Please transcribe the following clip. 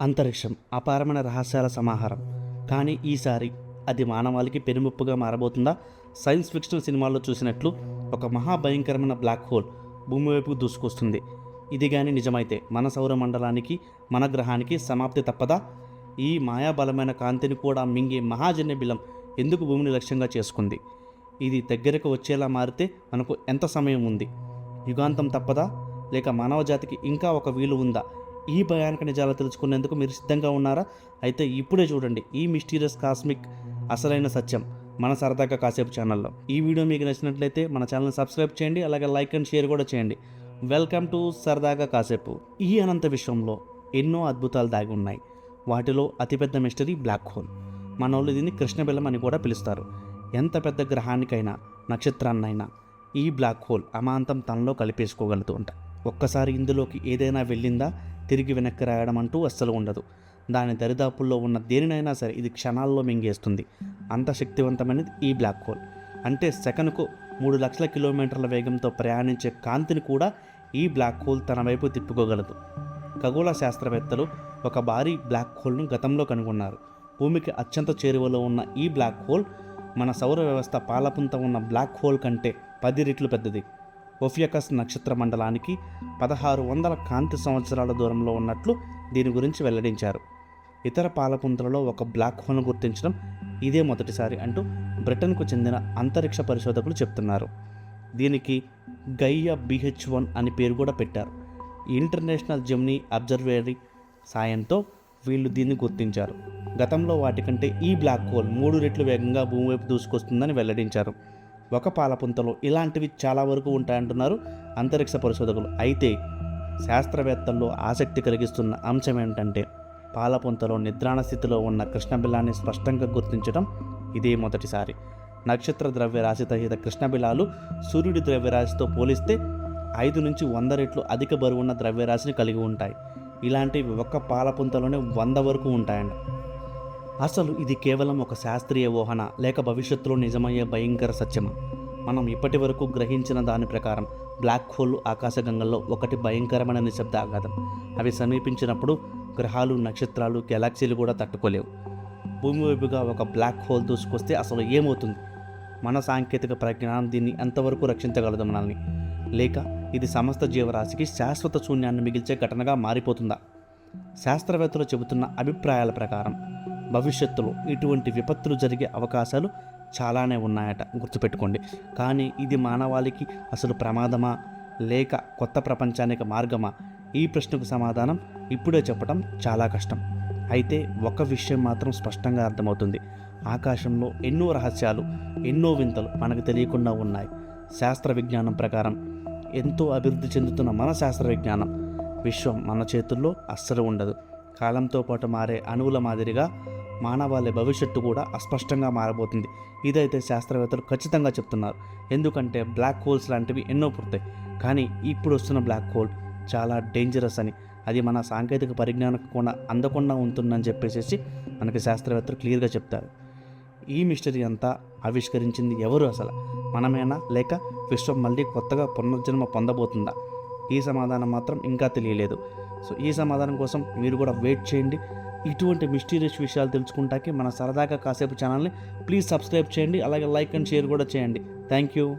అంతరిక్షం అపారమైన రహస్యాల సమాహారం. కానీ ఈసారి అది మానవాళికి పెనుముప్పుగా మారబోతుందా? సైన్స్ ఫిక్షన్ సినిమాల్లో చూసినట్లు ఒక మహాభయంకరమైన బ్లాక్ హోల్ భూమి వైపుకు దూసుకొస్తుంది. ఇది కానీ నిజమైతే మన సౌర మండలానికి మన గ్రహానికి సమాప్తి తప్పదా? ఈ మాయాబలమైన కాంతిని కూడా మింగే మహాజన్య బిలం ఎందుకు భూమిని లక్ష్యంగా చేసుకుంది? ఇది దగ్గరకు వచ్చేలా మారితే మనకు ఎంత సమయం ఉంది? యుగాంతం తప్పదా? లేక మానవ జాతికి ఇంకా ఒక వీలు ఉందా? ఈ భయానక నిజాలు తెలుసుకునేందుకు మీరు సిద్ధంగా ఉన్నారా? అయితే ఇప్పుడే చూడండి ఈ మిస్టీరియస్ కాస్మిక్ అసలైన సత్యం మన సరదాగా కాసేపు ఛానల్లో ఈ వీడియో మీకు నచ్చినట్లయితే మన ఛానల్ సబ్స్క్రైబ్ చేయండి అలాగే లైక్ అండ్ షేర్ కూడా చేయండి. వెల్కమ్ టు సరదాగా కాసేపు. ఈ అనంత విశ్వంలో ఎన్నో అద్భుతాలు దాగి ఉన్నాయి. వాటిలో అతిపెద్ద మిస్టరీ బ్లాక్ హోల్ మన వాళ్ళు దీన్ని కృష్ణబెల్లం అని కూడా పిలుస్తారు. ఎంత పెద్ద గ్రహానికైనా నక్షత్రాన్నైనా ఈ బ్లాక్ హోల్ అమాంతం తనలో కలిపేసుకోగలుగుతూ ఉంటాయి ఒక్కసారి ఇందులోకి ఏదైనా వెళ్ళిందా? తిరిగి వెనక్కి రాయడం అంటూ అస్సలు ఉండదు. దాని దరిదాపుల్లో ఉన్న దేనినైనా సరే ఇది క్షణాల్లో మింగేస్తుంది. అంత శక్తివంతమైనది ఈ బ్లాక్ హోల్ అంటే సెకనుకు మూడు లక్షల కిలోమీటర్ల వేగంతో ప్రయాణించే కాంతిని కూడా ఈ బ్లాక్ హోల్ తన వైపు తిప్పుకోగలదు. ఖగోళ శాస్త్రవేత్తలు ఒక భారీ బ్లాక్ హోల్ను గతంలో కనుగొన్నారు. భూమికి అత్యంత చేరువలో ఉన్న ఈ బ్లాక్ హోల్ మన సౌర వ్యవస్థ పాలపుంత ఉన్న బ్లాక్ హోల్ కంటే పది రెట్లు పెద్దది. ఒఫియకస్ నక్షత్ర మండలానికి పదహారు వందల కాంతి సంవత్సరాల దూరంలో ఉన్నట్లు దీని గురించి వెల్లడించారు. ఇతర పాలపుంతలలో ఒక బ్లాక్ హోల్ను గుర్తించడం ఇదే మొదటిసారి అంటూ బ్రిటన్కు చెందిన అంతరిక్ష పరిశోధకులు చెప్తున్నారు. దీనికి గయ్య బిహెచ్ వన్ అని పేరు కూడా పెట్టారు. ఇంటర్నేషనల్ జెమ్నీ అబ్జర్వేటరీ సాయంతో వీళ్ళు దీన్ని గుర్తించారు. గతంలో వాటికంటే ఈ బ్లాక్ హోల్ మూడు రెట్లు వేగంగా భూమి వైపు దూసుకొస్తుందని వెల్లడించారు. ఒక పాలపుంతలు ఇలాంటివి చాలా వరకు ఉంటాయంటున్నారు అంతరిక్ష పరిశోధకులు. అయితే శాస్త్రవేత్తల్లో ఆసక్తి కలిగిస్తున్న అంశం ఏంటంటే పాలపుంతలో నిద్రాణ స్థితిలో ఉన్న కృష్ణబిలాన్ని స్పష్టంగా గుర్తించడం ఇదే మొదటిసారి. నక్షత్ర ద్రవ్యరాశి రహిత కృష్ణబిలాలు సూర్యుడి ద్రవ్యరాశితో పోలిస్తే ఐదు నుంచి వంద రెట్లు అధిక బరువున్న ద్రవ్యరాశిని కలిగి ఉంటాయి. ఇలాంటివి ఒక్క పాలపుంతలోనే వంద వరకు ఉంటాయండి అసలు ఇది కేవలం ఒక శాస్త్రీయ ఊహన లేక భవిష్యత్తులో నిజమయ్యే భయంకర సత్యమా? మనం ఇప్పటి వరకు గ్రహించిన దాని ప్రకారం బ్లాక్ హోల్ ఆకాశగంగల్లో ఒకటి భయంకరమైన నిశ్శబ్ద ఆఘాతం. అవి సమీపించినప్పుడు గ్రహాలు నక్షత్రాలు గెలాక్సీలు కూడా తట్టుకోలేవు. భూమి వైపుగా ఒక బ్లాక్ హోల్ దూసుకొస్తే అసలు ఏమవుతుంది? మన సాంకేతిక ప్రజ్ఞానం దీన్ని ఎంతవరకు రక్షించగలదు మనల్ని? లేక ఇది సమస్త జీవరాశికి శాశ్వత శూన్యాన్ని మిగిల్చే ఘటనగా మారిపోతుందా? శాస్త్రవేత్తలు చెబుతున్న అభిప్రాయాల ప్రకారం భవిష్యత్తులో ఇటువంటి విపత్తులు జరిగే అవకాశాలు చాలానే ఉన్నాయట గుర్తుపెట్టుకోండి. కానీ ఇది మానవాళికి అసలు ప్రమాదమా? లేక కొత్త ప్రపంచానికి మార్గమా? ఈ ప్రశ్నకు సమాధానం ఇప్పుడే చెప్పడం చాలా కష్టం. అయితే ఒక విషయం మాత్రం స్పష్టంగా అర్థమవుతుంది. ఆకాశంలో ఎన్నో రహస్యాలు ఎన్నో వింతలు మనకు తెలియకుండా ఉన్నాయి. శాస్త్ర విజ్ఞానం ప్రకారం ఎంతో అభివృద్ధి చెందుతున్న మన శాస్త్ర విజ్ఞానం విశ్వం మన చేతుల్లో అస్సలు ఉండదు. కాలంతో పాటు మారే అణువుల మాదిరిగా మానవాళి భవిష్యత్తు కూడా అస్పష్టంగా మారబోతుంది. ఇదైతే శాస్త్రవేత్తలు ఖచ్చితంగా చెప్తున్నారు. ఎందుకంటే బ్లాక్ హోల్స్ లాంటివి ఎన్నో పుడతాయి. కానీ ఇప్పుడు వస్తున్న బ్లాక్ హోల్ చాలా డేంజరస్ అని. అది మన సాంకేతిక పరిజ్ఞానం కూడా అందకుండా ఉంటుందని చెప్పేసి మనకి శాస్త్రవేత్తలు క్లియర్గా చెప్తారు. ఈ మిస్టరీ అంతా ఆవిష్కరించింది ఎవరు అసలు? మనమేనా? లేక విశ్వం మళ్ళీ కొత్తగా పునర్జన్మ పొందబోతుందా? ఈ సమాధానం మాత్రం ఇంకా తెలియలేదు. సో ఈ సమాధానం కోసం మీరు కూడా వెయిట్ చేయండి. ఇటువంటి మిస్టీరియస్ విషయాలు తెలుసుకుంటాకి మన సరదాగా కాసేపు ఛానల్ని ప్లీజ్ సబ్స్క్రైబ్ చేయండి అలాగే లైక్ అండ్ షేర్ కూడా చేయండి. Thank you.